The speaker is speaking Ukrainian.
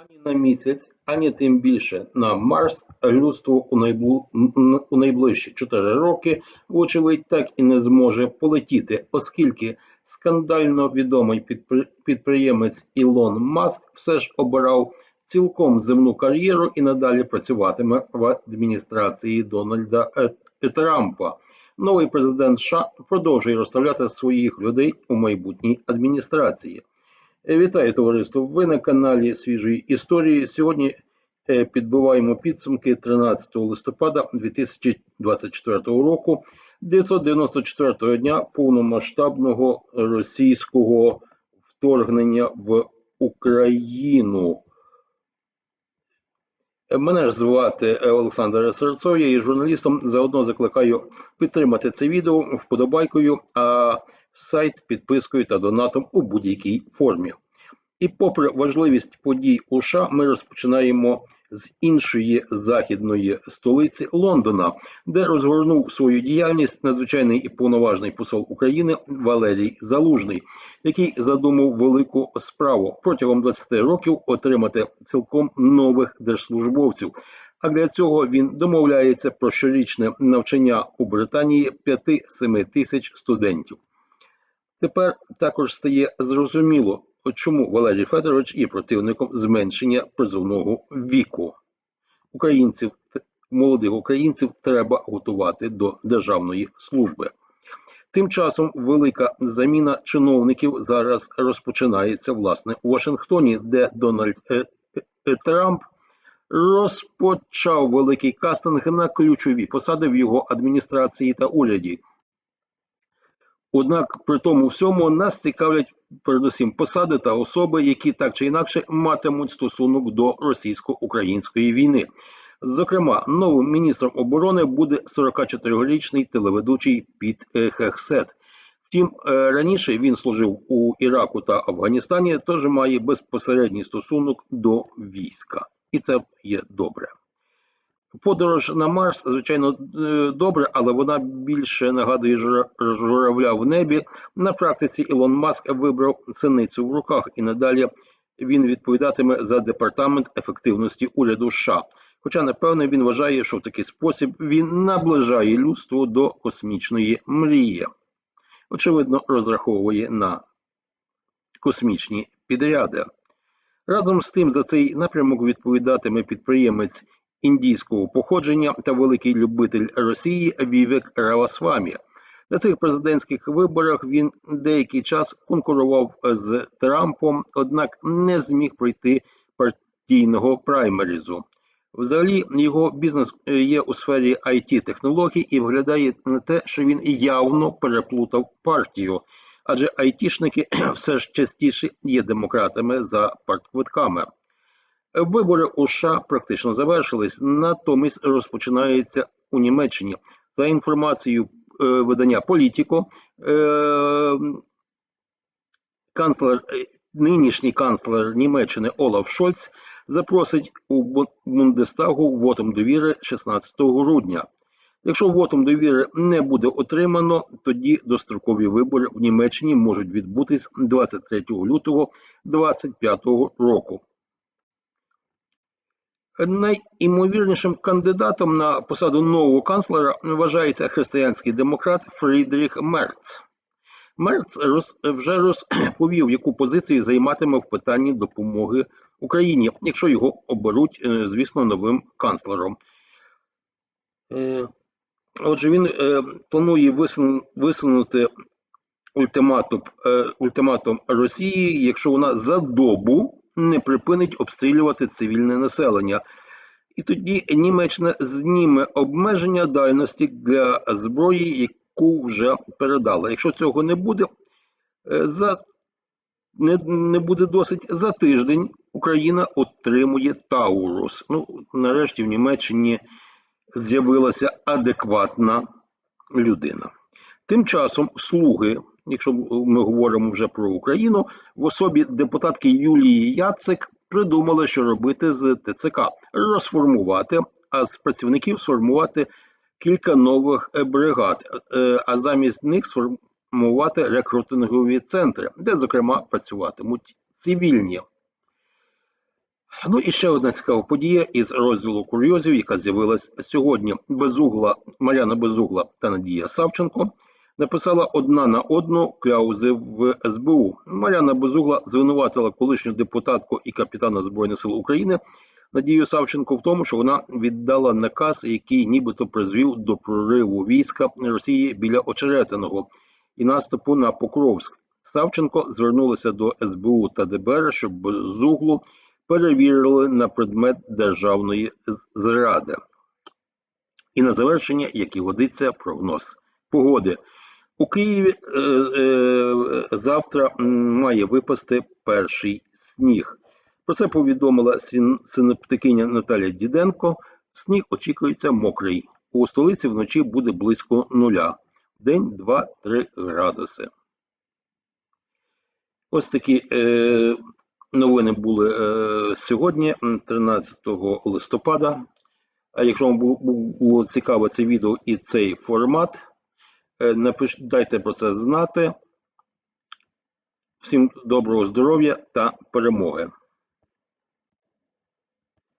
Ані на місяць, ані тим більше на Марс людство у, найблу... у найближчі 4 роки, вочевидь, так і не зможе полетіти, оскільки скандально відомий підпри- підприємець Ілон Маск все ж обирав цілком земну кар'єру і надалі працюватиме в адміністрації Дональда Е- Е. Трампа. Новий президент США продовжує розставляти своїх людей у майбутній адміністрації. Вітаю товариство! Ви на каналі свіжої історії. Сьогодні е, підбиваємо підсумки 13 листопада 2024 року, 994 дня повномасштабного російського вторгнення в Україну. Мене ж звати Олександр Серцов, я є журналістом. Заодно закликаю підтримати це відео вподобайкою, а сайт підпискою та донатом у будь-якій формі. І попри важливість подій у США, ми розпочинаємо з іншої західної столиці Лондона, де розгорнув свою діяльність надзвичайний і повноважний посол України Валерій Залужний, який задумав велику справу протягом 20 років отримати цілком нових держслужбовців. А для цього він домовляється про щорічне навчання у Британії 5-7 тисяч студентів. Тепер також стає зрозуміло, чому Валерій Федорович є противником зменшення призовного віку. Українців, молодих українців треба готувати до державної служби. Тим часом велика заміна чиновників зараз розпочинається власне у Вашингтоні, де Дональд е, е, Трамп розпочав великий кастинг на ключові посади в його адміністрації та уряді. Однак при тому всьому нас цікавлять передусім посади та особи, які так чи інакше матимуть стосунок до російсько-української війни. Зокрема, новим міністром оборони буде 44-річний телеведучий Піт е, Хехсет. Втім, е, раніше він служив у Іраку та Афганістані, тож має безпосередній стосунок до війська, і це є добре. Подорож на Марс, звичайно, е, добре, але вона більше нагадує жура- журавля в небі. На практиці Ілон Маск вибрав синицю в руках, і надалі він відповідатиме за департамент ефективності уряду США. Хоча, напевне, він вважає, що в такий спосіб він наближає людство до космічної мрії. Очевидно, розраховує на космічні підряди. Разом з тим за цей напрямок відповідатиме підприємець індійського походження та великий любитель Росії Вівек Равасвамі. На цих президентських виборах він деякий час конкурував з Трампом, однак не зміг пройти партійного праймерізу. Взагалі, його бізнес є у сфері it технологій і виглядає на те, що він явно переплутав партію, адже айтішники все ж частіше є демократами за партквитками. Вибори у США практично завершились, натомість розпочинаються у Німеччині. За інформацією е, видання Політіко, е, канцлер, е, нинішній канцлер Німеччини Олаф Шольц запросить у Бундестагу вотом довіри 16 грудня. Якщо вотом довіри не буде отримано, тоді дострокові вибори в Німеччині можуть відбутись 23 лютого 2025 року. Найімовірнішим кандидатом на посаду нового канцлера вважається християнський демократ Фрідріх Мерц. Мерц вже розповів, яку позицію займатиме в питанні допомоги Україні, якщо його оберуть, е, звісно, новим канцлером. Е, Отже, він е, планує висун- висунути ультиматум Росії, якщо вона за добу не припинить обстрілювати цивільне населення. І тоді Німеччина зніме обмеження дальності для зброї, яку вже передала. Якщо цього не буде, е, за не, не буде досить за тиждень Україна отримує Таурус. Ну, нарешті в Німеччині з'явилася адекватна людина. Тим часом слуги, якщо ми говоримо вже про Україну, в особі депутатки Юлії Яцик придумали, що робити з ТЦК, розформувати, а з працівників сформувати кілька нових е, бригад, е, а замість них сформувати рекрутингові центри, де, зокрема, працюватимуть цивільні. Ну і ще одна цікава подія із розділу курйозів, яка з'явилась сьогодні. Безугла Мар'яна Безугла та Надія Савченко написала одна на одну кляузи в СБУ. Мар'яна Безугла звинуватила колишню депутатку і капітана Збройних сил України Надію Савченко в тому, що вона віддала наказ, який нібито призвів до прориву війська Росії біля Очеретиного і наступу на Покровськ. Савченко звернулася до СБУ та ДБР, щоб Безуглу перевірили на предмет державної зради. І на завершення, як і годиться, прогноз погоди. У Києві е, е, завтра має випасти перший сніг. Про це повідомила син- синоптикиня Наталія Діденко. Сніг очікується мокрий. У столиці вночі буде близько нуля. День 2-3 градуси. Ось такі е, новини були е, сьогодні, 13 листопада. А якщо вам бу- бу- було цікаво це відео і цей формат, напиш, дайте про це знати. Всім доброго здоров'я та перемоги!